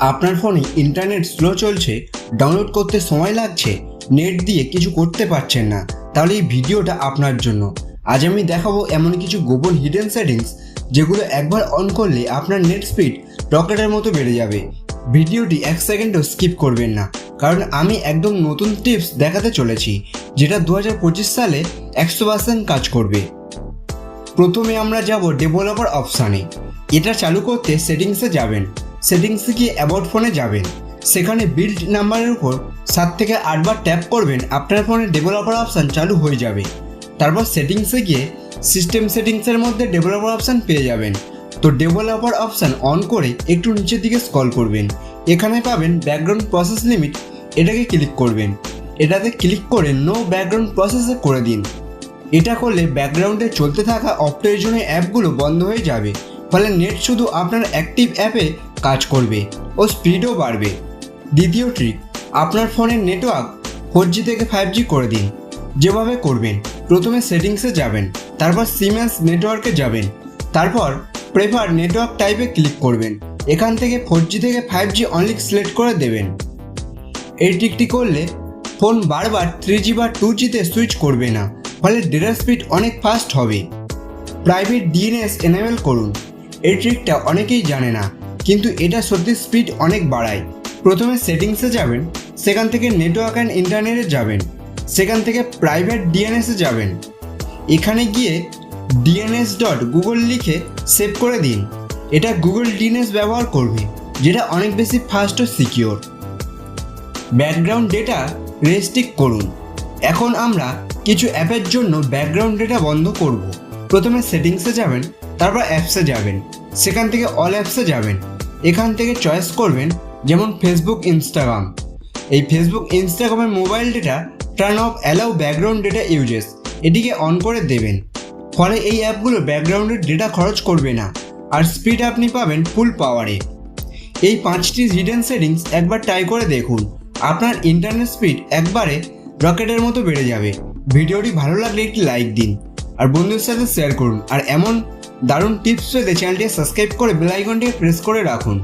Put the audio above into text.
আপনার ফোনে internet slow চলছে ডাউনলোড করতে সময় লাগছে নেট দিয়ে কিছু করতে পারছেন না, তাহলে এই ভিডিওটা আপনার জন্য। আজ আমি দেখাবো এমন কিছু গোপন হিডেন সেটিংস যেগুলো একবার অন করলে আপনার নেট স্পিড রকেটের মতো বেড়ে যাবে। ভিডিওটি এক সেকেন্ডও স্কিপ করবেন না, কারণ আমি একদম নতুন টিপস দেখাতে চলেছি, যেটা দু হাজার পঁচিশ সালে একশো পার্সেন্ট কাজ করবে। প্রথমে আমরা যাব ডেভেলপার অপশানে এটা চালু করতে সেটিংসে যাবেন। সেটিংসে গিয়ে অ্যাবাউট ফোনে যাবেন। সেখানে বিল্ড নাম্বারের উপর সাত থেকে আটবার ট্যাপ করবেন, আপনার ফোনে ডেভেলপার অপশান চালু হয়ে যাবে। তারপর সেটিংসে গিয়ে সিস্টেম সেটিংসের মধ্যে ডেভেলপার অপশান পেয়ে যাবেন। তো ডেভেলপার অপশান অন করে একটু নিচের দিকে স্কল করবেন। এখানে পাবেন ব্যাকগ্রাউন্ড প্রসেস লিমিট এটাকে ক্লিক করবেন। এটাতে ক্লিক করে নো ব্যাকগ্রাউন্ড প্রসেসে করে দিন। এটা করলে ব্যাকগ্রাউন্ডে চলতে থাকা অপ্রয়োজনীয় অ্যাপগুলো বন্ধ হয়ে যাবে। ফলে নেট শুধু আপনার অ্যাক্টিভ অ্যাপে কাজ করবে ও স্পিডও বাড়বে। দ্বিতীয় ট্রিক আপনার ফোনের নেটওয়ার্ক ফোর জি থেকে ফাইভ জি করে দিন। যেভাবে করবেন, প্রথমে সেটিংসে যাবেন, তারপর সিমেন্স নেটওয়ার্কে যাবেন, তারপর প্রেফার নেটওয়ার্ক টাইপে ক্লিক করবেন। এখান থেকে ফোর জি থেকে ফাইভ জি অনলি সিলেক্ট করে দেবেন। এই ট্রিকটি করলে ফোন বারবার থ্রি জি বা টু জিতে সুইচ করবে না, ফলে ডেটা স্পিড অনেক ফাস্ট হবে। প্রাইভেট ডিএনএস এনেবেল করুন। এই ট্রিকটা অনেকেই জানে না। কিন্তু এটা সত্যি স্পিড অনেক বাড়ায়। প্রথমে সেটিংসে যাবেন, সেখান থেকে নেটওয়ার্ক অ্যান্ড ইন্টারনেটে যাবেন, সেখান থেকে প্রাইভেট ডিএনএসে যাবেন। এখানে গিয়ে ডিএনএস ডট গুগল লিখে সেভ করে দিন। এটা গুগল ডিএনএস ব্যবহার করবে, যেটা অনেক বেশি ফাস্ট ও সিকিওর ব্যাকগ্রাউন্ড ডেটা রেস্ট্রিক্ট করুন। এখন আমরা কিছু অ্যাপের জন্য ব্যাকগ্রাউন্ড ডেটা বন্ধ করব। প্রথমে সেটিংসে যাবেন, তারপর অ্যাপসে যাবেন, সেখান থেকে অল অ্যাপসে যাবেন। এখান থেকে চয়েস করবেন যেমন ফেসবুক ইনস্টাগ্রাম এই ফেসবুক ইনস্টাগ্রামের mobile data turn off allow background data usage এটিকে অন করে দেবেন। ফলে এই অ্যাপগুলো ব্যাকগ্রাউন্ডের ডেটা খরচ করবে না, আর স্পিড আপনি পাবেন ফুল পাওয়ারে এই পাঁচটি হিডেন সেটিংস একবার ট্রাই করে দেখুন। আপনার ইন্টারনেট স্পিড একবারে রকেটের মতো বেড়ে যাবে। ভিডিওটি ভালো লাগলে একটি লাইক দিন, আর বন্ধুদের সাথে শেয়ার করুন, আর এমন দারুণ টিপস পেতে চ্যানেলটি সাবস্ক্রাইব করে বেলাইকনটি প্রেস করে রাখুন।